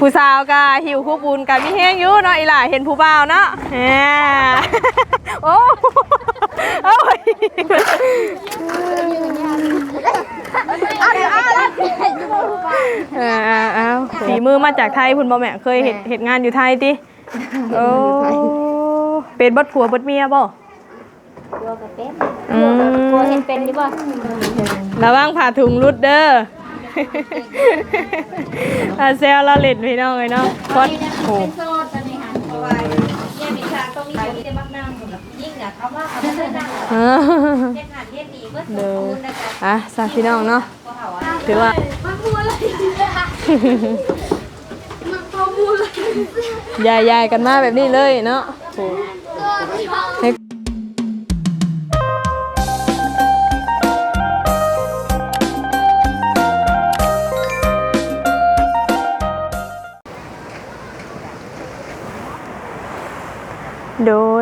ผู้สาวก็หิวคู่ปูนกันมีแห้งอยู่เนาะอีหล่าเห็นผู้บ่าวเนาะแหมโอ้โอ้ยเออเอาเอาฝีมือมาจากไทยคุณบ่แม่เคยเห็ดเห็ดงานอยู่ไทยติโอ้เป็นบดผัวบดเมียบ่กลัวกับเป็นอืมกลัวเห็นเป็นดิบ่ระวังผ่าถุงรุดเด้อ อาเซลเราเล่นพี่น้องเลยเนาะพอดโอ้โซดตอนนี้ค่ะเพราะว่าเนี่ยมีชาตรงนี้จะมักนั่งกับยิ่งอะเขาว่าเขาไม่ได้นั่งเออเฮ็ดงานเฮ็ดดีเบิดสเด้มอบูรณ์นะคะอะสาพี่น้องเนาะเพราะเขาว่าถือว่ายายยายๆกันมาแบบนี้เลยเนาะโอ้ให้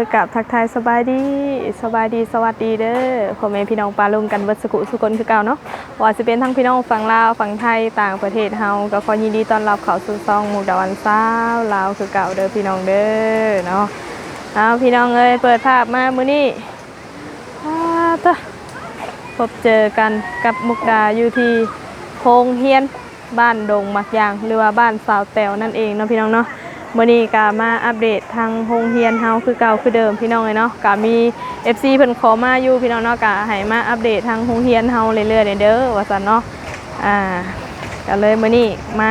ยกับทักทายสบายดีสบายดีสวัสดีเด้อพ่อแม่พี่น้องปลาลุงกันเบิดสกุสุคนคือเก่าเนาะว่าจะเป็นทั้งพี่น้องฝั่งลาวฝั่งไทยต่างประเทศเฮาก็ขอยินดีต้อนรับเข้าสู่ซองหมู่ดาวันซาวลาวคือเก่าเด้อพี่น้องเด้อเนาะเอาพี่น้องเอ้ยเปิดภาพมามื้อนี้อ้าตะพบเจอกันกับมุกดาอยู่ที่โรงเฮียนบ้านดงมักยางหรือว่าบ้านสาวแตวนั่นเองเนาะพี่น้องเนาะ มื่อนี้ก็มาอัปเดตทางโรงเรียนเฮาคือเก่าคือเดิมพี่น้องเลยเนาะก็มี FC เพิ่นขอมาอยู่พี่น้องเนาะก็ให้มาอัปเดตทางโรงเรียนเฮาเรื่อยๆเด้อว่าซั่นเนาะอ่าก็เลยมื้อนี้มา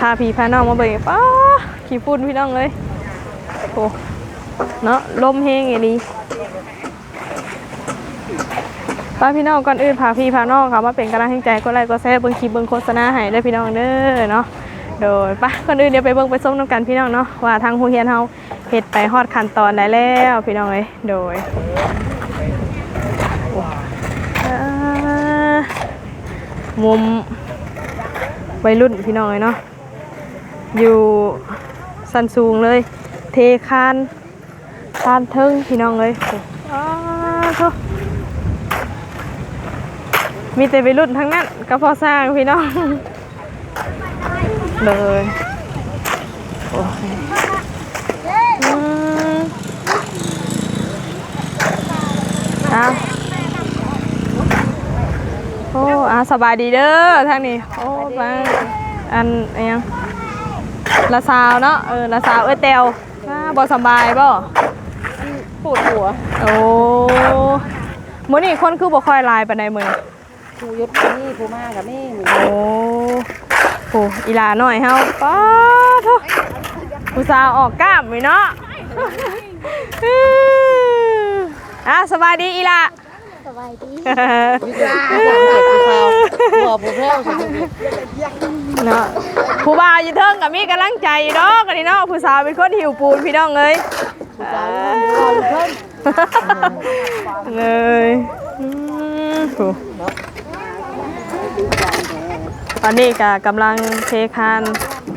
พาพี่พาน้องมาเบิ่งป้าขี้ฝุ่นพี่น้องเลยโอ้เนาะลมแห้งอย่างนี้ป้าพี่น้องก่อนอื่นพาพี่พาน้องค่ะมาเป็นกำลังใจก็ไลค์ก็แชร์เบิ่งคลิปเบิ่งโฆษณาให้เด้พี่น้องเด้อเนาะ โดยปะคนอื่นเดี๋ยวไปเบิ่งไปส้มน้ำกันพี่น้องเนาะว่าทางโรงเรียนเฮาเฮ็ดไปฮอดขั้นตอนได้แล้วพี่น้องเอ้ยโดยมุมวัยรุ่นพี่น้องเอ้ยเนาะอยู่สันสูงเลย เทคานคานเทิงพี่น้องเอ้ยโอ้าวโถ่มีแต่วัยรุ่นทั้งนั้นก็พอสร้างพี่น้อง เลยโอ้ยอืมเอาโอ้อาสบายดีเด้อทางนี้โอ้ฟังอันอันยังละสาวเนาะเออละสาวเอ้ยเตวอ่าบ่สำบายบ่ปวดหัว โอ้มื้อนี้คนคือบ่ค่อยหลายปานใดมื้อนี้ผู้ยศนี่ผู้มากับนี่โอ้ โหอีหลาหน่อยเฮาป้าโทผู้สาวออกกล้ามไว้เนาะอะสบายดีอีหลาสบายดีวิจารณ์เจ็บผู้สาวหัวผู้แพ้วสิเนาะผู้บ่าวอยู่เทิงกับมีกำลังใจอยู่เนาะกันนี่เนาะผู้สาวเป็นคนหิวปูนพี่น้องเอ้ยผู้สาวรออยู่เพิ่นเลยอืมโห ตอนนี้ก็กำลังเทคาน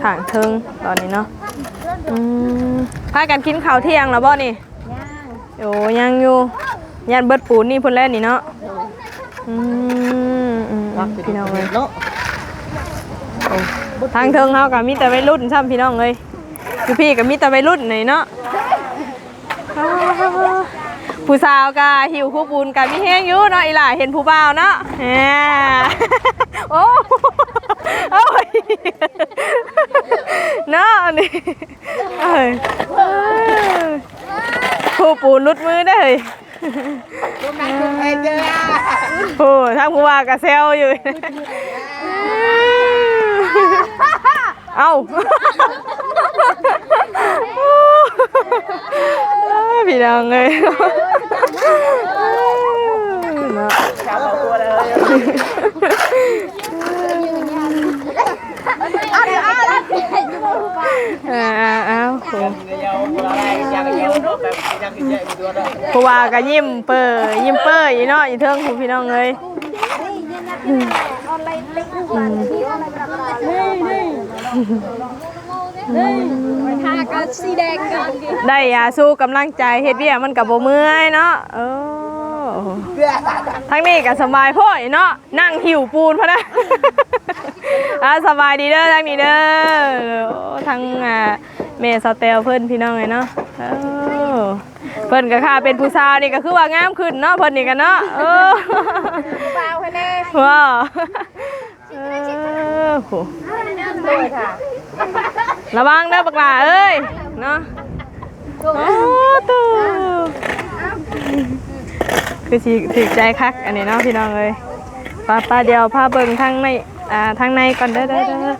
ถางเทิงตอนนี้เนาะอืมพากันกินข้าวเที่ยงแล้วบ่นี่ย่างโอ้ยังอยู่ยันเบิดปูนนี่เพิ่นแล่นนี่เนาะอืมอืมอืมพี่น้องเลยเนาะทางเทิงเฮาก็มีแต่วัยรุ่นซ้ำพี่น้องเลยคือพี่ก็มีแต่วัยรุ่นนี่เนาะอ้าวผู้สาวก็หิวคู่ปูนกันมีแห้งอยู่เนาะอีหล่าเห็นผู้บ่าวเนาะแหมโอ้ โอ้ยเนานี่เอ้ยเอ้ยผู้ปูนลุดมือได้เลยไปเจอโอ้ทางผู้ว่ากระเซลอยู่ เอ้าพี่น้องเลยเนาะ ชาว ผัวเลยเอ้าวอ้าวโหยาวอะไรยังยาวแบบยังแย่ตัวได้ผู้ว่าก็ยิ้มเปอยิ้มเปออยู่เนาะอยู่เทิงผู้พี่น้องเลยนไลน์เล็กทุกวันที่ออนไลน์ประกาศนี่ทากันสีแดงกันได้ยาสู้กำลังใจเฮ็ดเวียมันกับโบเมื่อยเนาะเออ ทั้งนี้ก็สบายโพ่อยเนาะนั่งหิวปูนพะนะอ่าสบายดีเด้อทั้งนี้เด้อโอ้ทั้งอ่าเมสเตลเพิ่นพี่น้องเลยเนาะเออเพิ่นก็ค่ะเป็นผู้สาวนี่ก็คือว่างามขึ้นเนาะเพิ่นนี่กันเนาะเออเปล่าให้แน่ว้าวเออโหเลยค่ะระวังเด้อบักหลาเอ้ยเนาะโอ้ตู้ คือสิถึกใจคัก อันนี้เนาะพี่น้องเอ้ยป้าป้าเดียวพาเบิ่งทางในอ่าทางในก่อนเด้อเด้อเด้อ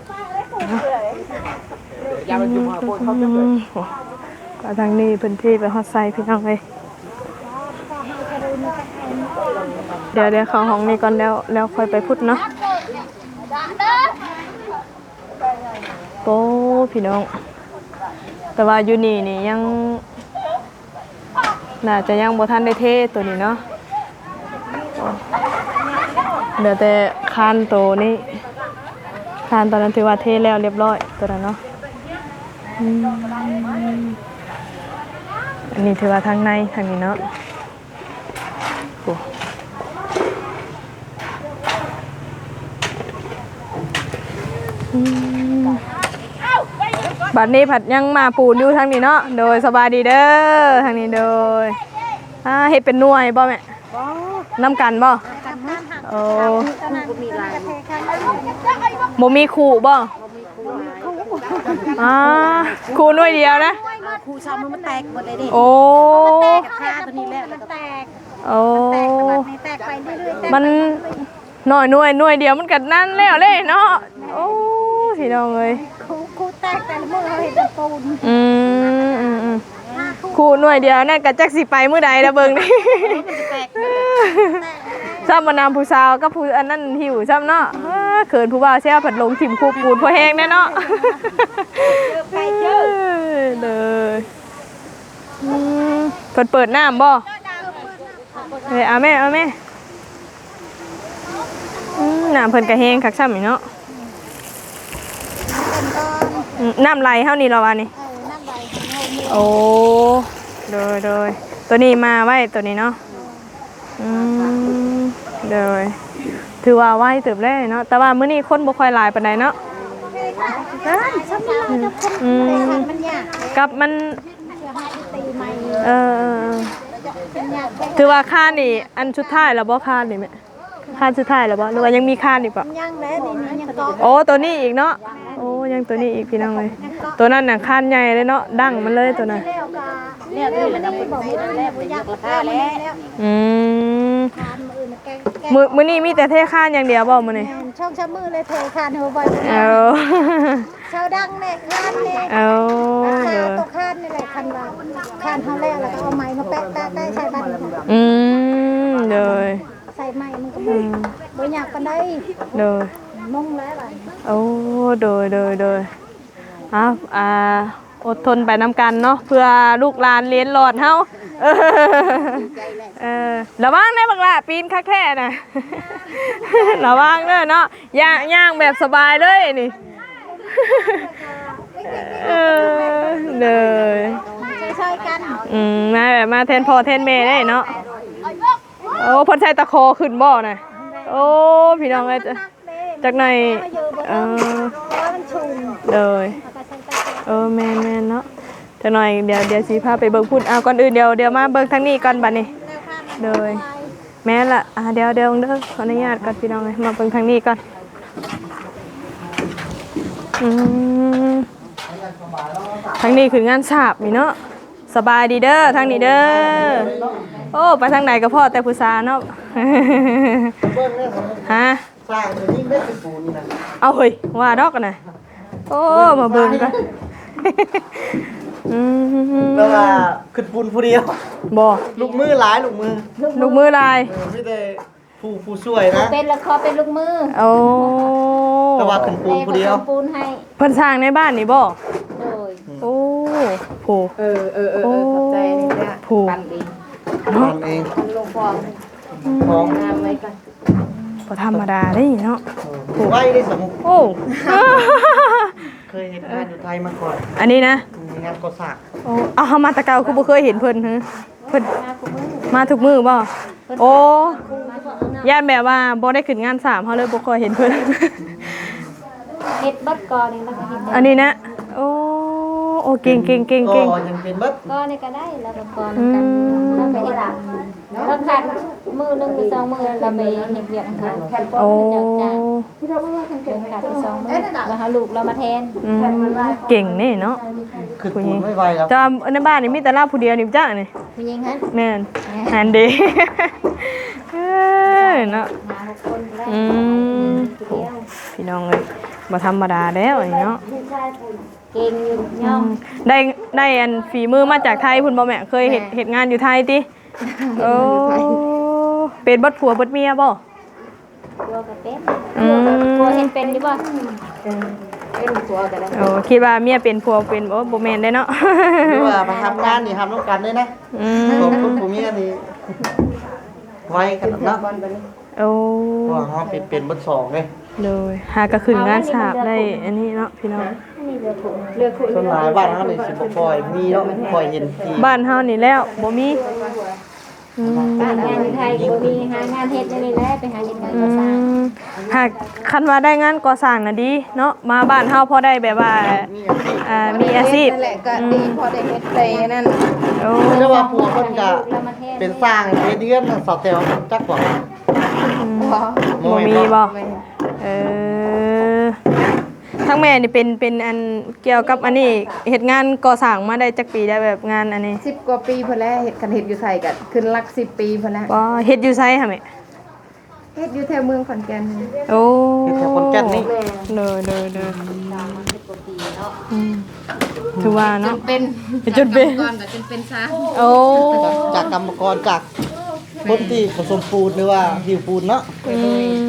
ยามันอยู่มาบนเขาจะอืมโอ้ก็ทางนี้พื้นที่ไปฮอดไซพี่น้องเลยเดี๋ยวเดี๋ยวเขาห้องนี้ก่อนแล้วแล้วค่อยไปพุทธเนาะโป้พี่น้อง แต่ว่าอยู่นี่นี่ยัง น่าจะยังบ่ทันได้เทตัวนี้เนาะ เดี๋ยวแต่คานโตวนี่คานตอนนั้นถือว่าเทแล้วเรียบร้อยตัวนั้นเนาะอันนี้ถือว่าทางในทางนี้เนาะบัดนี้ผัดยังมาปูนอยู่ทางนี้เนาะ โดยสบายดีเด้อทางนี้โดยอ่าเฮ็ดเป็นหน่วยบ่แม่ น้ำกันบ่โอ้บ่มีขู่บ่อ่าขู่หน่วยเดียวนะครูชาวมันแตกหมดเลยดิโอ้ค่าตัวนี้แหละแล้วก็แตกโอ้แตกไปเรื่อยๆมันหน่อยหน่วยหน่วยเดียวมันกัดนั่นแล้วเลยเนาะโอ้พี่น้องเอ้ยครูครูแตกแต่ละมือเราเห็นเป็นปูนอืมอืมอืมครูหน่วยเดียวนั่นกัจักสิไปมื้อใดละเบิ่งนี่แตก ซ้ำมานำผู้สาวก็ผู้อันนั้นหิวซ้ำเนาะอ้าเขินผู้บ่าวแช่ผัดลงถิ่มคูปูนพอแห้งแน่เนาะไปเจอเลยอืมเปิดเปิดน้ำบ่เฮ้ยเอาแม่เอาแม่น้ำเพิ่นกระแห้งคักซ้ำอีกเนาะน้ำไหลเท่านี้เราวานี่โอ้โดยโดยตัวนี้มาไว้ตัวนี้เนาะ อืมโดยถือว่าไว้เติบแรกเนาะแต่ว่ามื้อนี้คนบ่ค่อยหลายปานใดเนาะอืมมันยากกับมันตีใหม่เออเออเออเป็นยากแค่ถือว่าค่านี่ อันสุดท้ายแล้วบ่ค่านี่แม่ค่าสุดท้ายแล้วบ่หรือว่ายังมีค่าอีกบ่ย่างแล้วนี่มันยังก็โอ้ตัวนี้อีกเนาะโอ้ยังตัวนี้อีกพี่น้องเลยตัวนั้นน่ะค่าใหญ่เลยเนาะดังมันเลยตัวนั้นแล้วก็เนี่ยด้วยแล้วก็เป็นไปแล้วบ่อยากราคาแล้วอืมทานมืออื่นแกงแกงมื้อมื้อนี้มีแต่เทค่าอย่างเดียวบ่มื้อนี้ช่องช้มือเลยเทคานหัวบ่อยเอาชาวดังเนี่ยคานเนี่ยเอาคาเดี๋ยวตัวคานนี่แหละคันว่าคานเขาแล้วแล้วก็เอาไม้มาแปะแปะแปะใส่บันอืมเดี๋ยวใส่ไม้มันก็บ่บ่อยากปานใดเดี๋ยว มงแล้วล่ะโอ้โดยโดยโดยอ้าวอ่าอดทนไปน้ำกันเนาะเพื่อลูกหลานเรียนหลอดเฮาเออเออระวังได้บักละปีนคักแค่น่ะระวังเด้อเนาะย่างย่างแบบสบายเลยนี่เออเลยช่วยกันอืมมาแบบมาแทนพ่อแทนแม่ได้เนาะโอ้พนใช้ตะโคขึ้นบ่อน่ะโอ้พี่น้องเอ้ย จะจากไหนอยเออแล้วมันชุมเลยแล้วก็ใส่ตะเกียบเออแมนแมนเนาะจะหน่อยเดี๋ยวเดี๋ยวสีพาไปเบิ่งพุ่นเอาก่อนอื่นเดี๋ยวเดี๋ยวมาเบิ่งทางนี้ก่อนบัดนี้แล้วข้ามเลยแม่นละอ่าเดี๋ยวเดี๋ยวเด้อขออนุญาตก่อนพี่น้องเลยมาเบิ่งทางนี้ก่อนอืมทางนี้คืองานสาบนี่เนาะสบายดีเด้อทางนี้เด้อโอ้ไปทางไหนก็พ่อแต่ผู้สาวเนาะฮะ สร้างตัวนี้ไม่เป็นปูนี่นะเอาเฮ้ยว่าดอกกันนะโอ้มาเบิ่งกันอืมแล้วว่าขึ้นปูนผู้เดียว บ่ลูกมือหลายลูกมือลูกมือลายเออไม่ได้ผู้ผู้ช่วยนะเป็นละครเป็นลูกมือโอ้แต่ว่าขึ้นปูนผู้เดียวแม่ก็ทำปูนให้เพิ่นสร้างในบ้านนี่บ่โดยโอ้โหเออเออเออเออขอบใจนี่จ้ะผูกปันดีทำเอง ปันลงฟองของ งามไว้ก่อน บ่ธรรมดาเด้เนาะผู้ไว้ได้สมุกโอ้ เคยเห็นงานอยู่ไทยมาก่อนอันนี้นะมีงานก่อสร้างโอ้เอาเฮามาแตะเกาคือบ่เคยเห็นเพิ่นฮะเพิ่นมาทุกมื้อบ่เโอ้ย่านแบบว่าบ่ได้ขึ้นงานสามเขาเลยบ่ค่อยเห็นเพิ่น เฮ็ดบัดก่อนนี่แล้วก็เฮ็ดอันนี้นะ โอ้ โอ้เก่งเก่งเก่งก็เก่งยังเป็นเบิดก่อนนี่ก็ได้แล้วก็ก่อนอืกันมแล้วไปเฮ็ดอะแล้วขาดมือหนึงหรือสองมือเราไปเฮ็ดเวียกของเขาแผ่นโอ้จ้าขาดไปสองมือแล้วหาลูกเรามาแทนอืมเก่งนี่เนาะคือปูนไม่ไหวแล้วจอมในบ้านนี่มีแต่เราผู้เดียวนี่จ้านี่ผู้หญิงฮะแม่นหันดีเอ้ยเนาะหาหกคนได้อืมผู้เดียวพี่น้องเอ้ยบ่ธรรมดาแล้วอันนี้เนาะ เก่งอยู่ย่อมได้ได้อันฝีมือมาจากไทยพุ่นบ่แม่เคยเฮ็ดเฮ็ดงานอยู่ไทยติโอ้เป็นเบดผัวเบดเมียบ่กลัวก็เป็นอืมกลัวเห็นเป็นอยู่บ่โอ้คิดว่าเมียเป็นผัวเป็นโอ้บ่แม่นได้เนาะหรือว่ามาทำงานนี่ทำร่วมกันด้วยนะอืขอบมคุณผู้มีอันนี้ไว้กันเนาะโอ้เพราะว่าเขาเป็นเป็นเบดสองเลยโดยหากระขึ้นงานสาบได้อันนี้เนาะพี่น้องอันนี้ เรือถุงเรือถุงส่วนหลายบ้านเขาเลยสิบปล่อยมีเนาะปล่อยเห็นทีบ้านเฮานี่แล้วบ่มีอืมบ้านงานอยู่ไทยบ่มีหางานเฮ็ดในนี่แหละไปหาเฮ็ดงานอืก่อสร้างมหากคันว่าได้งานก่อสร้างน่ะดีเนาะมาบ้านเฮาพอได้แบบว่าอ่ามีอาชีพนั่นแหละก็ดีพอได้เฮ็ดไปนั่นโอ้เรียกว่าผัวเพิ่นก็เรามาแทนเป็นสร้างเป็นเดือนสาวเตลจักกว่าพอบ่มีบ่เออ ทั้งแม่นี่เป็นเป็นอันเกี่ยวกับอันนี้เฮ็ดงานก่อสร้างมาได้จักปีได้แบบงานอันนี้สิบกว่าปีพอแล้วเฮ็ดกันเฮ็ดอยู่ไทยก็ขึ้นหลักสิบปีพอแล้วบ่เฮ็ดอยู่ไสค่ะแม่เฮ็ดอยู่แถวเมืองขอนแก่นโอ้คือแถวคนแก่นนี่เลยเลยเลยอืมถือว่าเนาะเป็นจนเป็น ก่อนก็จนเป็นซะโอ้ จากกรรมกรจากคนที่ผสมปูนหรือว่าหิวปูนเนาะอื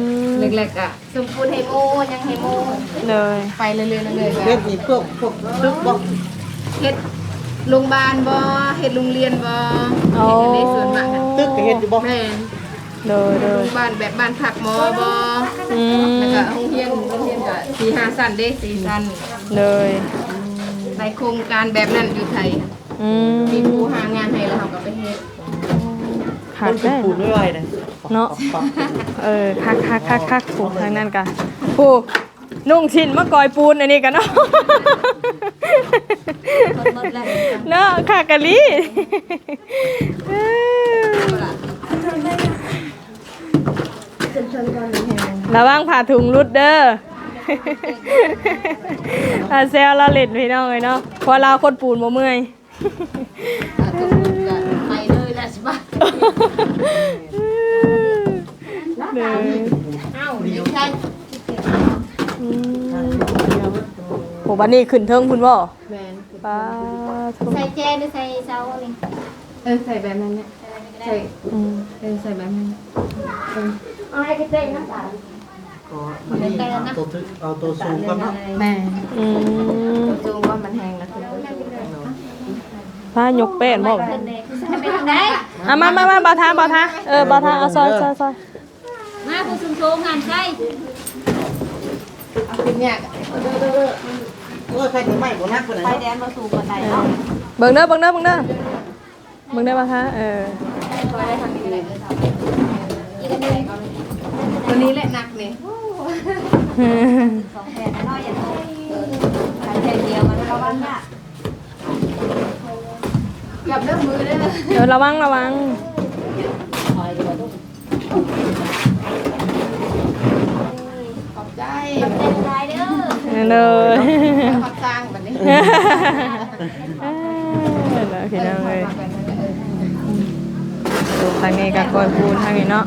ม เล็กๆอะสมปูนให้โมยังให้โมเลยไปเรื่อยๆเรื่อยๆเล่นนี่พวกพวกตึกบ่เฮ็ดโรงพยาบาลบ่เฮ็ดโรงเรียนบ่โอ้เฮ็ดในส่วนมากอะตึกก็เฮ็ดอยู่บ่แม่นเลยเลโรยงพยาบาลแบบบ้านพักหมอบ่อืมแล้วก็โรงเรียนโรงเรียนก็สี่ห้าสั้นเด้สี่สั้นเลยในโครงการแบบนั้นอยู่ไทย อืมมีผู้หางานให้แล้วเราก็ไปเฮ็ด ขาดเป็ได้นปูนไม่ไหวเลยเนาะเออคักคักคักคักผูกทางนั้นกันผูกนุ่งชิ้นมะกอยปูนอันนี้กันเนาะคนหมดแล้วเนาะคากะลีเออระวังผ่าถุงรุดเด้ออาเซลเราเล่นพี่น้องเลยเนาะเพอเราคนปูนบ่เมื่อย ไปเลยแหละสิบ่ เด้อเอ้าดีใช่อืมโหบันนี้ขึ้นเทิงพุ่นบ่แม่นป้าทุกใส่แจหรือใส่เสานี่เออใส่แบบนั้นเนี่ยใส่อืมเออใส่แบบนั้นเออเอาให้เต้นน้ำตาลก็อันนี้เอาตัวทึกเอาตัวสูงก่อนเนาะแม่อืมจูงว่ามันแห้งแล้วคือพายกเป็ดบ่ขึ้นเลยไป ทางไหนอะมามามาบาทาบาทาเออบาทาเอาซอยซอยซอยมาผู้สูงโซงานใช่เอาขึ้นเนี่ยเออใครถึงไม่บ่นักปานใดไปเนาะแดนมาสู่กันได้เนาะเบิ่งเด้อเบิ่งเด้อเบิ่งเด้อเบิ่งเด้อบาทาเออไปได้ทางนี้เลยตัวนี้แหละหนักนี่สองแผ่นน้อยอย่างนี้ใช้แผ่นเดียวมันระวังเนี่ย กับเรื่องมือเลยนะเดี๋ยวระวังระวัง ขอบใจเต้นได้เด้อเลยขอบสร้างแบบนี้เออแล้วพี่น้องเลยดูทางนี้กับกอยปูนทางนี้เนาะ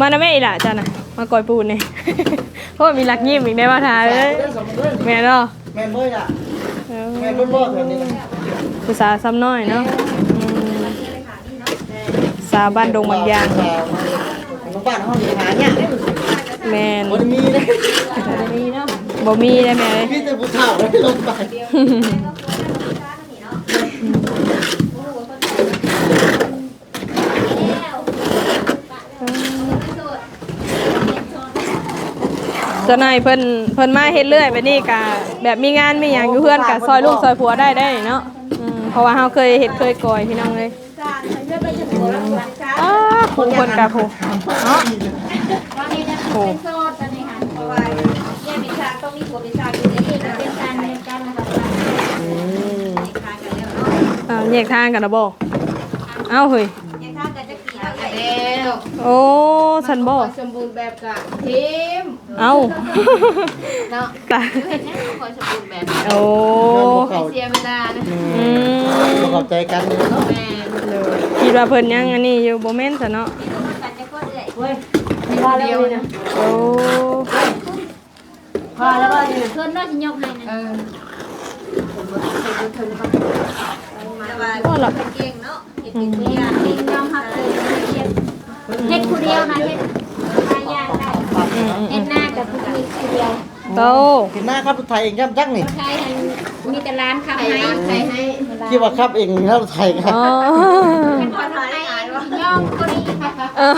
มานะแม่อีหล่ะจ้ะน่ะมากอยปูนนี่เพราะว่ามีหลักยิ้มอีกได้มาทาเลยเรื่องสำคัญแม่เนาะแม่นบ่อะเออ แม่นรุ่นบ่แถวนี้นะภาษาซ้ำน้อยเนาะอืมสาบ้านดงบางยางน้องบ้านห้องหาเนี่ยากเด้อแมนบ่มีเลยบ่มีได้แม่เลย มีแต่ผู้เฒ่าเลยลงไป จ้านายเพิ่นเพิ่นมาเฮ็ดเรื่อยแบบนี้กะแบบมีงานมีหยังอยู่เพื่อนกะซอยลูกซอยผัวได้ได้เนาะอืมเพราะว่าเฮาเคยเฮ็ดเคยก่อยพี่น้องเลยชาใส่เสื้อไปถึงหัวแล้วหัวชาอ้าผู้คนกับผู้เนาะตอนนี้เนี่ยเป็นโซดตอนนี้ค่ะเพราะว่าเนี่ยมีชาต้องมีหัวมีชาอยู่ในนี้นะเป็นการเป็นการนะครับอืมทานกันแล้วเนาะอ่าแยกทางกันนะบ่เอ้าเฮ้ย แล้วโอ้ฉันบ่สมบูรณ์แบบกะทีมเอ้าเนาะตายเห็นไหมคอยสมบูรณ์แบบโอ้ไม่เสียเวลานะอืมบ่เข้าใจกันเลยเนาะแม่เลยคิดว่าเพิ่นยังอันนี้อยู่บ่แม่นซะเนาะกันจะก็เอื่อยเว้ยพอแล้วนะโอ้พอแล้วว่าอยู่เพื่อนน่าจะยกให้นะเออแต่ว่าเก่งเนาะเห็นเป็นตัวอย่างเก่งยอมรับเลย เฮ็ดผู้เดียวนะเฮ็ดหายากได้อืมอืมเฮ็ดหน้ากับผู้มีผู้เดียวโตเห็นหน้าครับทุกไทยเองย่ำจักนี่ใช่มีแต่ร้านขับใครให้ให้ใครให้คิดว่าครับเองครับไทยครับอ๋อขอทายขายวะย่อมคนนี้ค่ะเออ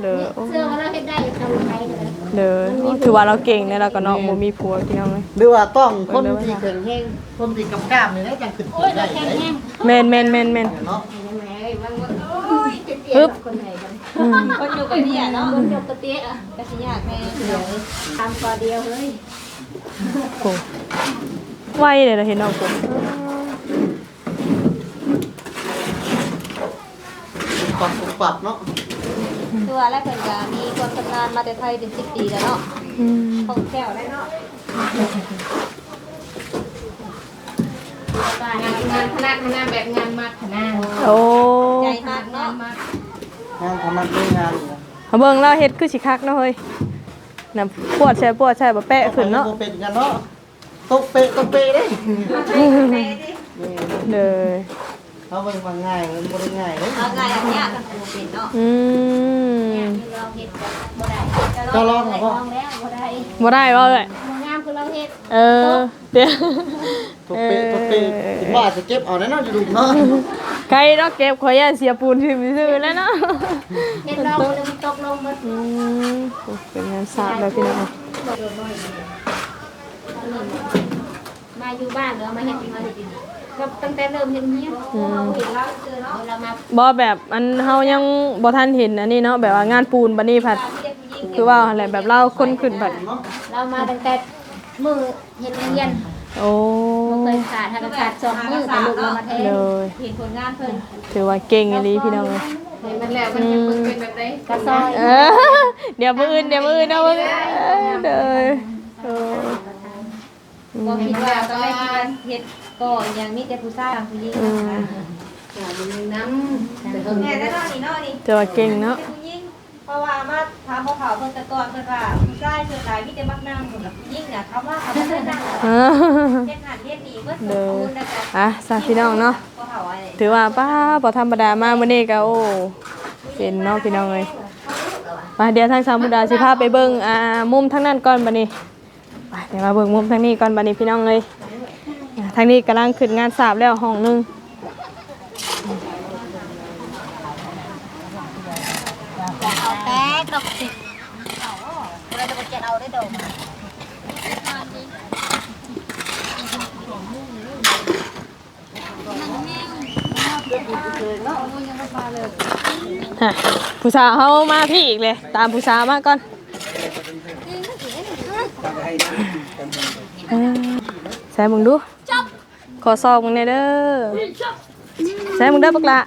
เด้อเสื้อว่าเราเฮ็ดได้ทำไทยเลยเด้อถือว่าเราเก่งเนี่ยเราก็เนาะบ่มีผัวพี่น้องเลยหรือว่าต้องคนที่แข็งแรงคนที่กำกล้ามนี่ได้จังขึ้นโอ้ยได้เราแข็งแรงแม่นแม่นแม่นแม่นเนาะแม่บางวันโอ้ยเจ็บปึ๊บคนไหนกันคนอยู่กับเนี่ยเนาะคนอยู่กับเตี้ยกะสิยากแม่เดี๋ยวทำก่อเดียวเฮ้ยโอ้ไวเลยเราเห็นน้องผมปรับปรับเนาะตัวแรกเพิ่นก็มีความชำนาญมาแต่ไทยเป็น10ปีแล้วเนาะอืมของแก้วได้เนาะ งานงานคณะคณะแบบงานมัดคณะโอ้ใจมากเนาะงานทำมันด้วยงานนี่นะเอาเบิ่งเราเฮ็ดคือสิคักเนาะเฮ้ยน่ะปวดใช่ปวดใช่บ่แปะขึ้นเนาะบ่เป็นกันเนาะตกเปะตกเปะเด้เด้อเขาเป็นว่าง่ายมันบ่ได้ง่ายเด้เอาไงอันเนี้ยกันครูเป็นเนาะอืมเราเฮ็ดบ่ได้จะลองเหรอพ่อลองแล้วบ่ได้บ่ได้บ่เอ้ยบ่งามคือ เราเฮ็ดเออเดี๋ยวตกเปะตกเปะคิดว่าจะเก็บเอาแน่นอนอยู่ดูเนาะใครเนาะเก็บขอยอย่าเสียปูนทิ่มซื่อแล้วเนาะเฮ็ดลองแล้วมันตกลงหมดอืมโอ้เป็นงานสาบแล้วพี่น้องมาอยู่บ้านหรือเอามาเฮ็ดที่มาเฮ็ดที่นี่ก็ตั้งแต่เริ่มเฮ็ดเนี้ยเราเห็นเราเจอเนาะเรามาบ่แบบอันเฮายังบ่ทันเห็นอันนี้เนาะแบบว่างานปูนบัดนี้ผัดเฮ็ดผู้หญิงคือว่าอะไรแบบเล่าคนขึ้นผัดเรามาตั้งแต่ มือเฮ็ดเรียนโอ้บ่เคยขาดถ้าขาดสองมือแต่ลูกเรามาแทนเลยเห็นผลงานเพิ่นถือว่าเก่งอีหลีพี่น้องเลยเห็นมันแล้วมันจะมึงเป็นแบบไหนกระซอยเออเดี๋ยวมื้ออื่นเดี๋ยวมื้ออื่นเอามื้ออื่นเออเด้อเออบ่คิดว่าตอนแรกคิดว่าเฮ็ดก็ยังมีแต่ผู้ชายผู้หญิงนะคะอย่ามันน้ำแต่ก็แม่ได้เนาะนี่เนาะนี่ถือว่าเก่งเนาะป็ผู้หญิง เพราะว่ามาถามพ่อเขาเพิ่นแต่ก่อนเพิ่นว่าผู้ชายเพิ่นหลายมีแต่มักนั่งคนละผู้หญิงน่ะเขาว่าเขาบ่ได้นั่งเออ เฮ็ดงานเฮ็ดดีเบิดสมบูรณ์นะคะอะสาพี่น้องเนาะ พ่อเขาไอ้ถือว่าป้าบ่ธรรมดามากมื้อนี้ก็โอ้ เป็นเนาะพี่น้องเลยไปเดี๋ยวทางสามมุดาสิพาไปเบิ่งอ่ามุมทางนั้นก่อนบัดนี้ไปเดี๋ยวมาเบิ่งมุมทางนี้ก่อนบัดนี้พี่น้องเลยอ่าทางนี้กำลังขึ้นงานสาบแล้วห้องหนึง เอาแป๊กดอกสิเอาเราจะเก็บเอาได้ดอก ฮะผู้สาวเฮามาพี่อีกเลย ตามผู้สาวมาก่อนเออใส่มึงดู ขอสอบมึงหน่อยเด้อใส่มึงเด้อปักละ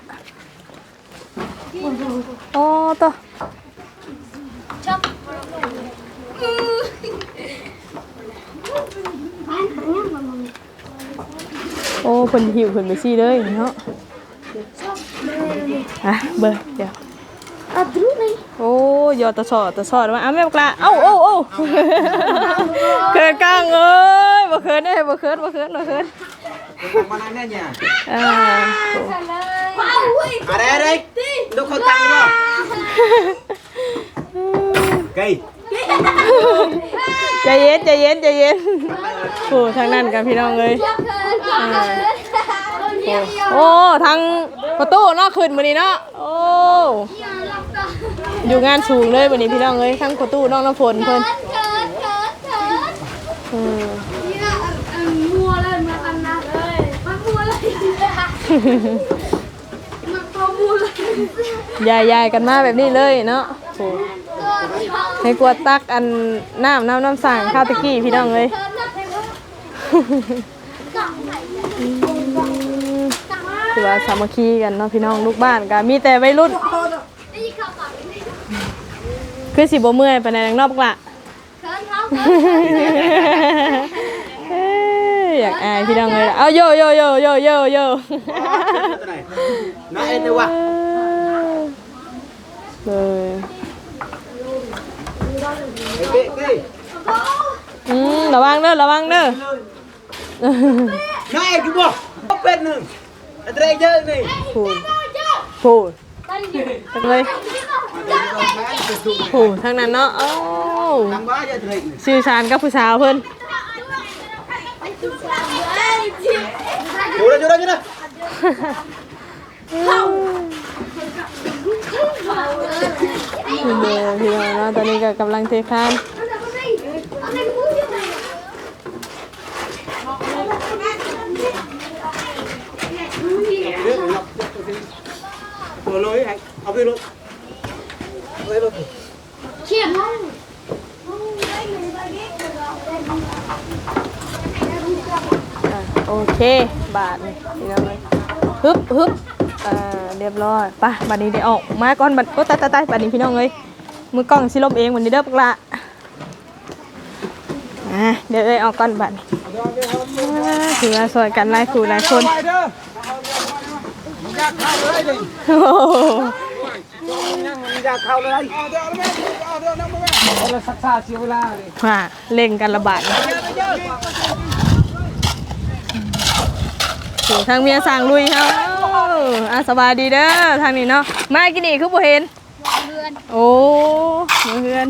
โอ้ตัวโอ้เพิ่นหิวเพิ่นไปซี่เลยเนาะ อะเบอร์เดี๋ยวอัดรูนี่โอ้ยอดตะสอดตะสอดมาอะแม่บอกละเอ้าเอ้าเอ้าเขินกลางเอ้ยบ่เขินเด้บ่เขินบ่เขินบ่เขินมานั่งเนี่ยเนี่ยอ่าอะไรอะไรดูเขาตังค์บ่ไก่ใจเย็นใจเย็นใจเย็นโอ้ทางนั้นกันพี่น้องเลยอ่าโอ้ทาง ประตูเนาะขึ้นมื้อนี้เนาะโอ้อยู่งานสูงเลยมื้อนี้พี่น้องเอ้ยทั้งประตูน้องน้ำฝนเพิ่นอืมมัวเลยมาทำนาเลยมันมัวเลยยายยายกันมาแบบนี้เลยเนาะโอ้ให้กวดตักอันน้ำน้ำน้ำสั่งข้าวตะกี้พี่น้องเลย คือว่าสามัคคีกันเนาะพี่น้องลูกบ้านกันมีแต่วัยรุ่นคือสิบ่เมื่อยไปในนอกละเอ้ยอยากอายพี่น้องเลยล่ะเอาโยโยโยโยโยโยตัวไหนน้าเอ็นเด้อวะเลยเก้ยเก้ยอืมระวังเด้อระวังเด้อน้าเอ็นกูบ่เป็ดหนึ่ง อันเตรเยอะนี่พูดพูดเลยพูดทั้งนั้นเนาะโอ้ทางบ้านจะเตรนี่สื่อสารกับผู้สาวเพิ่นอยู่เลยอยู่เลยอยู่เลยเดี๋ยวพี่น้องเนาะตอนนี้ก็กำลังเทคาน ตัวเลยเอาไปลูกเอาไปลูกอะโอเคบาทนี่พี่น้องเลยฮึบฮึบอ่าเรียบร้อยไป่ะบัดนี้ได้ออกมาก่อนบัดโอ้ตายตายตายบัดนี้พี่น้องเลยมือกล้องสิลบเองวันนี้เด้อพวกละอะเดี๋ยวเอ้ยออกก่อนบัดนี้อ่าถือว่าซอยกันหลายคู่หลายคนไปเด้ ออยากเข้าเลยดิโอ้โหนั่งอยากเข้าเลยเอาเดี๋ยวเอาแม่เอาเดี๋ยวนั่งแม่เอาเละสักษาเสียเวลาเลยว่าเล่งกันระบาดโอ้ทางเมียสั่งลุยเฮาอะสบายดีเด้อทางนี้เนาะมากินอีกคือบ่เห็นโอ้มือเพื่อน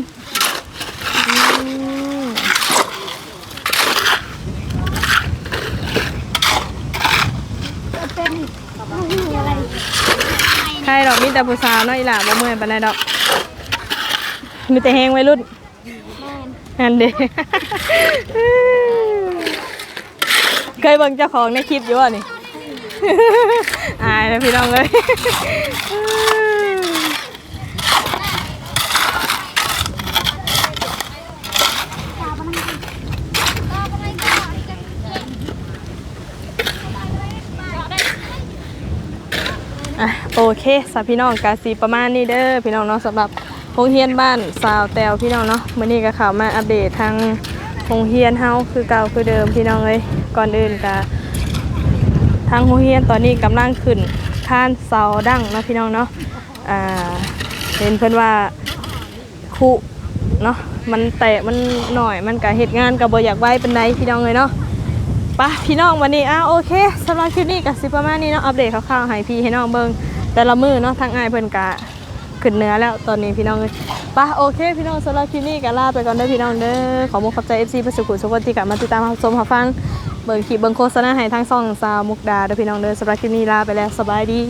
ใครดอกมีแต่ผู้สาวเนาะอีหล่าบ่เมื่อยปานใดดอก มีแต่แหงไว้รุ่นอันเดีเคยเบิ่งเจ้าของในคลิปอยู่อะนี่ อายนะพี่น้องเลย เคสับพี่น้องกาสีประมาณนี้เด้อพี่น้องเนาะสำหรับโรงเรียนบ้านสาวแตวพี่น้องเนาะมื้อนี้ก็เข้ามาอัปเดตทางโรงเรียนเฮาคือเก่าคือเดิมพี่น้องเอ้ยก่อนอื่นก็ทางโรงเรียนตอนนี้กำลังขึ้นข้านเสาดั้งนะพี่น้องเนาะอ่าเห็นเพิ่นว่าครูเนาะมันแตะมันหน่อยมันก็เฮ็ดงานก็บ่อยากไว้เปานใดพี่น้องเอ้ยเนาะปะพี่น้องวันนี้อ้าโอเคสำหรับคลิปนี้กับสิประมาณนี้เนาะอัปเดตคร่าวๆให้พี่ให้น้องเบิ่ง แต่ละมือเนาะทางไอเพิ่นกะขึ้นเนื้อแล้วตอนนี้พี่น้องเลยปะโอเค พี่น้องสำหรับคลิปนี้ก็ลาไปก่อนเด้อพี่น้องเด้อขอมุกขอบใจ FC ประสุขุสุขวันที่กลับมาติดตามรับชมรับฟังเบิ่งคลิปเบิ่งโฆษณาให้ทางซ่องสาวมุกดาเด้อพี่น้องเด้อสำหรับคลิปนี้ลาไปแล้วสบายดี